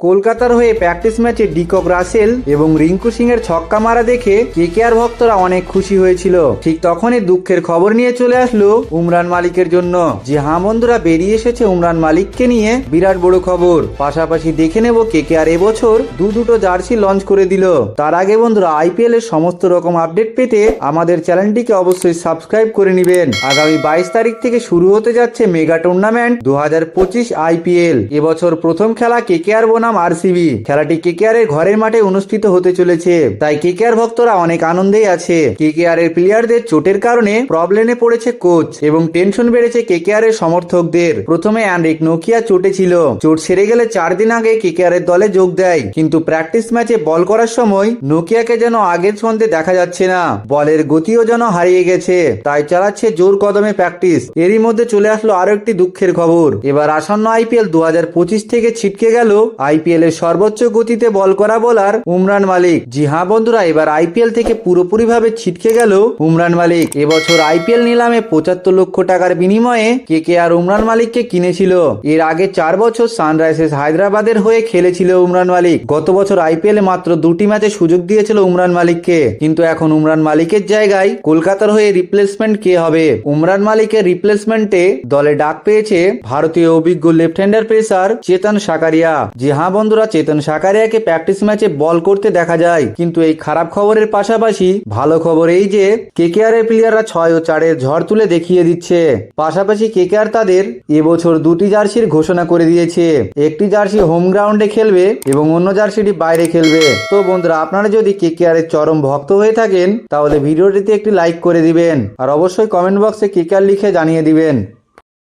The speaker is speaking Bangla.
কলকাতার হয়ে প্র্যাকটিস ম্যাচে ডিকক রাসেল এবং রিঙ্কু সিং এর ছক্কা মারা দেখে কেকেআর ভক্তরা অনেক খুশি হয়েছিল। ঠিক তখনই দুঃখের খবর নিয়ে চলে আসলো উমরান মালিকের জন্য। যে হ্যাঁ বন্ধুরা বেরিয়ে এসেছে উমরান মালিককে নিয়ে, বিরাট বড় খবর। পাশাপাশি দেখে নেব কেকেআর এবছর দু দুটো জার্সি লঞ্চ করে দিল। তার আগে বন্ধুরা আইপিএল এর সমস্ত রকম আপডেট পেতে আমাদের চ্যানেলটিকে অবশ্যই সাবস্ক্রাইব করে নেবেন। আগামী বাইশ তারিখ থেকে শুরু হতে যাচ্ছে মেগা টুর্নামেন্ট দু হাজার পঁচিশ আইপিএল এবছর প্রথম খেলা কেকেআর বনাম আরসিবি। খেলাটি কেকেআর এর ঘরের মাঠে অনুষ্ঠিত হতে চলেছে। তাই কেকেআর ভক্তরা অনেক আনন্দেই আছে। কেকেআর এর প্লেয়ারদের চোটের কারণে প্রবলেমে পড়েছে কোচ এবং টেনশন বেড়েছে কেকেআর এর সমর্থকদের। প্রথমে অ্যান্ড্রিক নোকিয়া চোটে ছিল। চোট সেরে গেলে চার দিন আগে কেকেআর এর দলে যোগ দেয়। কিন্তু প্র্যাকটিস ম্যাচে বল করার সময় নোকিয়াকে যেন আগের ছন্দে দেখা যাচ্ছে না। বলের গতিও যেন হারিয়ে গেছে। তাই চালাচ্ছে জোর কদমে প্র্যাকটিস এরই মধ্যে চলে আসলো আরও একটি দুঃখের খবর। এবার আসন্ন আইপিএল দু হাজার পঁচিশ থেকে ছিটকে গেল আইপিএল এর সর্বোচ্চ গতিতে বল করা বোলার উমরান মালিক। জি হ্যাঁ বন্ধুরা, এবার আইপিএল থেকে পুরোপুরি ভাবে ছিটকে গেল উমরান মালিক। এবছর আইপিএল নিলামে পঁচাত্তর লক্ষ টাকার বিনিময়ে কে কে আর উমরান মালিককে কিনেছিল। এর আগে চার বছর সানরাইজার্স হায়দ্রাবাদের হয়ে খেলেছিল উমরান মালিক। গত বছর আইপিএল মাত্র দুটি ম্যাচে সুযোগ দিয়েছিল উমরান মালিককে। কিন্তু এখন উমরান মালিকের জায়গায় কলকাতার হয়ে রিপ্লেসমেন্ট কে হবে? উমরান মালিকের রিপ্লেসমেন্টে দলে ডাক পেয়েছে ভারতীয় অভিজ্ঞ left hander pacer Chetan Sakariya. জি হ্যাঁ বন্ধুরা, চেতন সাকারিয়াকে প্র্যাকটিস ম্যাচে বল করতে দেখা যায়। কিন্তু এই খারাপ খবরের পাশাপাশি ভালো খবর এই যে কেকেআর এর প্লেয়াররা ছয় ও চারের ঝড় তুলে দেখিয়ে দিচ্ছে। পাশাপাশি কেকেআর তাদের এবছর দুটি জার্সির ঘোষণা করে দিয়েছে। একটি জার্সি হোম গ্রাউন্ডে খেলবে এবং অন্য জার্সিটি বাইরে খেলবে। তো বন্ধুরা, আপনারা যদি কেকেআর এর চরম ভক্ত হয়ে থাকেন, তাহলে ভিডিওটিতে একটি লাইক করে দিবেন। আর অবশ্যই কমেন্ট বক্সে কেকেআর লিখে জানিয়ে দিবেন।